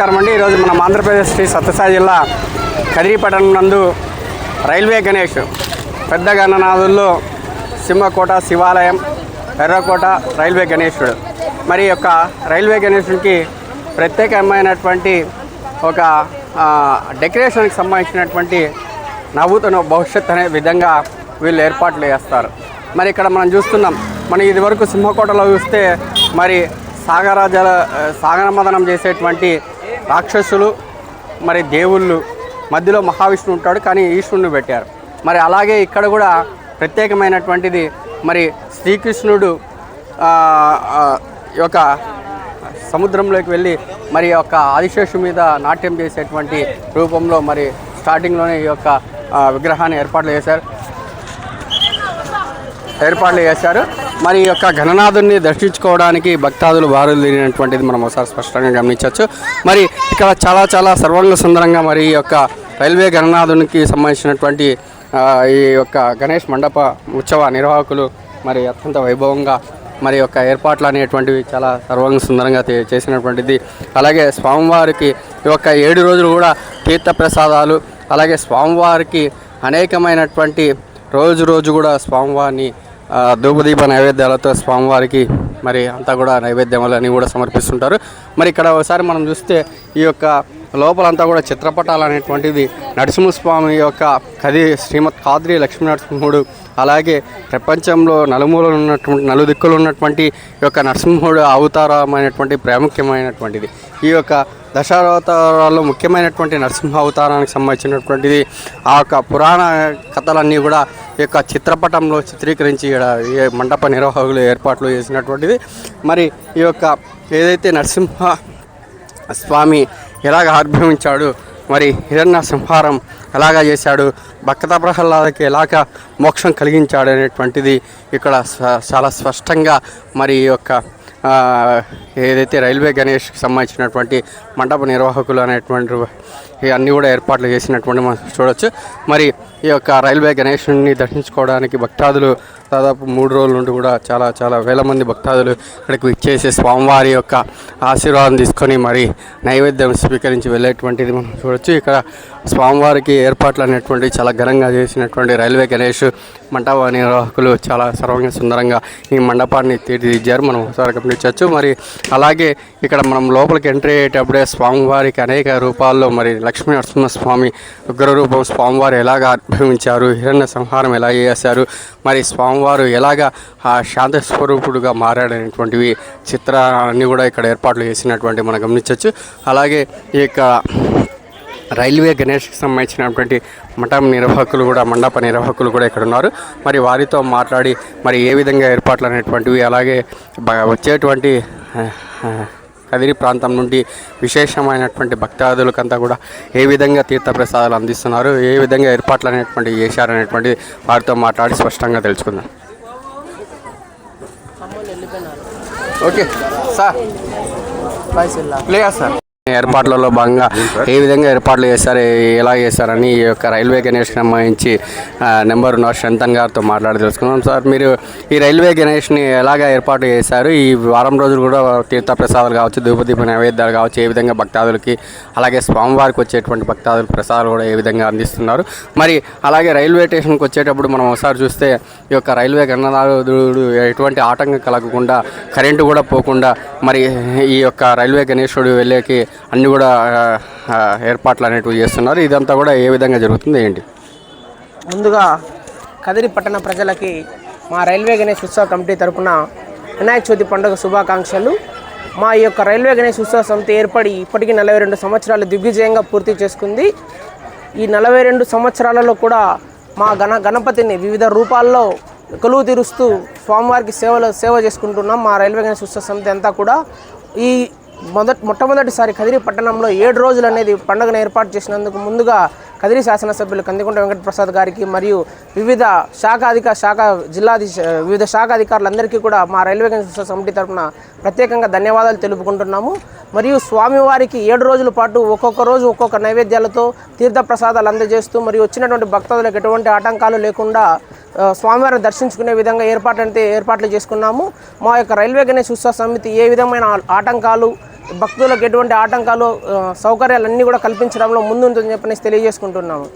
నమస్కారం అండి. ఈరోజు మనం ఆంధ్రప్రదేశ్ శ్రీ సత్యసాయి జిల్లా కదిరిపట్టణం నందు రైల్వే గణేష్ పెద్ద గణనాథుల్లో సింహకోట శివాలయం ఎర్రకోట రైల్వే గణేశుడు మరి యొక్క రైల్వే గణేశుడికి ప్రత్యేకమైనటువంటి ఒక డెకరేషన్కి సంబంధించినటువంటి నవ్వుతున్న భవిష్యత్ అనే విధంగా వీళ్ళు ఏర్పాట్లు చేస్తారు. మరి ఇక్కడ మనం చూస్తున్నాం మనం ఇదివరకు సింహకోటలో చూస్తే మరి సాగర సాగరమదనం చేసేటువంటి రాక్షసులు మరి దేవుళ్ళు మధ్యలో మహావిష్ణువు ఉంటాడు కానీ ఈశ్వరుని పెట్టారు. మరి అలాగే ఇక్కడ కూడా ప్రత్యేకమైనటువంటిది మరి శ్రీకృష్ణుడు ఈ యొక్క సముద్రంలోకి వెళ్ళి మరి యొక్క ఆదిశేషు మీద నాట్యం చేసేటువంటి రూపంలో మరి స్టార్టింగ్లోనే ఈ యొక్క విగ్రహాన్ని ఏర్పాట్లు చేశారు. ఏర్పాట్లు చేశారు. మరి యొక్క ఘననాథుని దర్శించుకోవడానికి భక్తాదులు బారులు తిరిగినటువంటిది మనం ఒకసారి స్పష్టంగా గమనించవచ్చు. మరి ఇక్కడ చాలా చాలా సర్వంగ సుందరంగా మరి ఈ యొక్క రైల్వే ఘననాథునికి సంబంధించినటువంటి ఈ యొక్క గణేష్ మండప ఉత్సవ నిర్వాహకులు మరి అత్యంత వైభవంగా మరి యొక్క ఏర్పాట్లు అనేటువంటివి చాలా సర్వంగ సుందరంగా చేసినటువంటిది. అలాగే స్వామివారికి ఈ యొక్క ఏడు రోజులు కూడా తీర్థప్రసాదాలు అలాగే స్వామివారికి అనేకమైనటువంటి రోజు రోజు కూడా స్వామివారిని ధూపదీప నైవేద్యాలతో స్వామివారికి మరి అంతా కూడా నైవేద్యములని కూడా సమర్పిస్తుంటారు. మరి ఇక్కడ ఒకసారి మనం చూస్తే ఈ యొక్క లోపలంతా కూడా చిత్రపటాలు అనేటువంటిది నరసింహస్వామి యొక్క కది శ్రీమద్ కాద్రి లక్ష్మీ నరసింహుడు అలాగే ప్రపంచంలో నలుమూలలు ఉన్నటువంటి నలుదిక్కులు ఉన్నటువంటి ఈ యొక్క నరసింహుడు అవతారమైనటువంటి ప్రాముఖ్యమైనటువంటిది. ఈ యొక్క దశావతారాల్లో ముఖ్యమైనటువంటి నరసింహ అవతారానికి సంబంధించినటువంటిది ఆ యొక్క పురాణ కథలన్నీ కూడా యొక్క చిత్రపటంలో చిత్రీకరించి ఈ మండప నిర్వాహకులు ఏర్పాట్లు చేసినటువంటిది. మరి ఈ యొక్క ఏదైతే నరసింహ స్వామి ఎలాగ ఆవిర్భవించాడు మరి హిరణ్య సంహారం ఎలాగా చేశాడు భక్త ప్రహ్లాదకి ఎలాగ మోక్షం కలిగించాడు అనేటువంటిది ఇక్కడ చాలా స్పష్టంగా మరి ఈ యొక్క ఏదైతే రైల్వే గణేష్కి సంబంధించినటువంటి మండప నిర్వాహకులు అనేటువంటి ఇవన్నీ కూడా ఏర్పాట్లు చేసినటువంటి మనం చూడొచ్చు. మరి ఈ యొక్క రైల్వే గణేషుని దర్శించుకోవడానికి భక్తాదులు దాదాపు మూడు రోజుల నుండి కూడా చాలా చాలా వేల మంది భక్తాదులు ఇక్కడికి విచ్చేసి స్వామివారి యొక్క ఆశీర్వాదం తీసుకొని మరి నైవేద్యం స్వీకరించి వెళ్ళేటువంటిది మనం చూడొచ్చు. ఇక్కడ స్వామివారికి ఏర్పాట్లు అనేటువంటివి చాలా ఘనంగా చేసినటువంటి రైల్వే గణేష్ మండప నిర్వాహకులు చాలా సర్వంగా సుందరంగా ఈ మండపాన్ని తీర్చిదిద్దారు. మనం ఒకసారి గమనించవచ్చు. మరి అలాగే ఇక్కడ మనం లోపలికి ఎంట్రీ అయ్యేటప్పుడే స్వామివారికి అనేక రూపాల్లో మరి లక్ష్మీ నరసింహస్వామి ఉగ్రరూపం స్వామివారు ఎలాగ ఆవిర్భవించారు హిరణ్య సంహారం ఎలా చేశారు మరి స్వామివారు ఎలాగ ఆ శాంత స్వరూపుడుగా మారాడనేటువంటివి చిత్రాన్ని కూడా ఇక్కడ ఏర్పాట్లు చేసినటువంటి మనం గమనించవచ్చు. అలాగే ఈ యొక్క రైల్వే గణేష్కి సంబంధించినటువంటి మఠం నిర్వాహకులు కూడా మండప నిర్వాహకులు కూడా ఇక్కడ ఉన్నారు. మరి వారితో మాట్లాడి మరి ఏ విధంగా ఏర్పాట్లు అనేటువంటివి అలాగే వచ్చేటువంటి కదిరి ప్రాంతం నుండి విశేషమైనటువంటి భక్తాదులకంతా కూడా ఏ విధంగా తీర్థప్రసాదాలు అందిస్తున్నారు ఏ విధంగా ఏర్పాట్లు అనేటువంటివి చేశారనేటువంటి వారితో మాట్లాడి స్పష్టంగా తెలుసుకుందాం. Okay sir. లేదు సార్. ఏర్పాట్లలో భాగంగా ఏ విధంగా ఏర్పాట్లు చేశారు ఎలా చేశారని ఈ యొక్క రైల్వే గణేష్కి సంబంధించి నెంబర్ ఉన్న శంతన్ గారితో మాట్లాడి తెలుసుకున్నాం సార్ మీరు ఈ రైల్వే గణేష్ని ఎలాగ ఏర్పాటు చేశారు? ఈ వారం రోజులు కూడా తీర్థప్రసాదాలు కావచ్చు ధూపదీప నైవేద్యాలు కావచ్చు ఏ విధంగా భక్తాదులకి అలాగే స్వామివారికి వచ్చేటువంటి భక్తాదులు ప్రసాదాలు కూడా ఏ విధంగా అందిస్తున్నారు? మరి అలాగే రైల్వే స్టేషన్కి వచ్చేటప్పుడు మనం ఒకసారి చూస్తే ఈ యొక్క రైల్వే గణనాథుడు ఎటువంటి ఆటంకం కలగకుండా కరెంటు కూడా పోకుండా మరి ఈ యొక్క రైల్వే గణేశుడు వెళ్ళేకి అన్ని కూడా ఏర్పాట్లు అనేటివి చేస్తున్నారు. ఇదంతా కూడా ఏ విధంగా జరుగుతుంది ఏంటి? ముందుగా కదిరి పట్టణ ప్రజలకి మా రైల్వే గణేష్ ఉత్సవ కమిటీ తరపున వినాయక చవితి పండుగ శుభాకాంక్షలు. మా ఈ యొక్క రైల్వే గణేష్ ఉత్సవ సమితి ఏర్పడి ఇప్పటికీ నలభై రెండు సంవత్సరాలు దిగ్విజయంగా పూర్తి చేసుకుంది. ఈ నలభై రెండు సంవత్సరాలలో కూడా మా గణ గణపతిని వివిధ రూపాల్లో కొలువు తీరుస్తూ స్వామివారికి సేవలు సేవ చేసుకుంటున్నాం మా రైల్వే గణేష్ ఉత్సవ సమితి అంతా కూడా. ఈ మొదటి మొట్టమొదటిసారి కదిరి పట్టణంలో ఏడు రోజులు అనేది పండుగను ఏర్పాటు చేసినందుకు ముందుగా కదిరి శాసనసభ్యులు కందికుంట వెంకటప్రసాద్ గారికి మరియు వివిధ శాఖ అధిక శాఖ జిల్లాధి వివిధ శాఖ అధికారులందరికీ కూడా మా రైల్వే గణేశ సమితి తరఫున ప్రత్యేకంగా ధన్యవాదాలు తెలుపుకుంటున్నాము. మరియు స్వామివారికి ఏడు రోజుల పాటు ఒక్కొక్క రోజు ఒక్కొక్క నైవేద్యాలతో తీర్థప్రసాదాలు అందజేస్తూ మరియు వచ్చినటువంటి భక్తులకు ఎటువంటి ఆటంకాలు లేకుండా స్వామివారిని దర్శించుకునే విధంగా ఏర్పాట్లు ఏర్పాట్లు చేసుకున్నాము. మా యొక్క రైల్వే గణేష్ ఉత్సవ సమితి ఏ విధమైన ఆటంకాలు భక్తులకు ఎటువంటి ఆటంకాలు సౌకర్యాలన్నీ కూడా కల్పించడంలో ముందుంటుందని చెప్పనేసి తెలియజేసుకుంటున్నాము.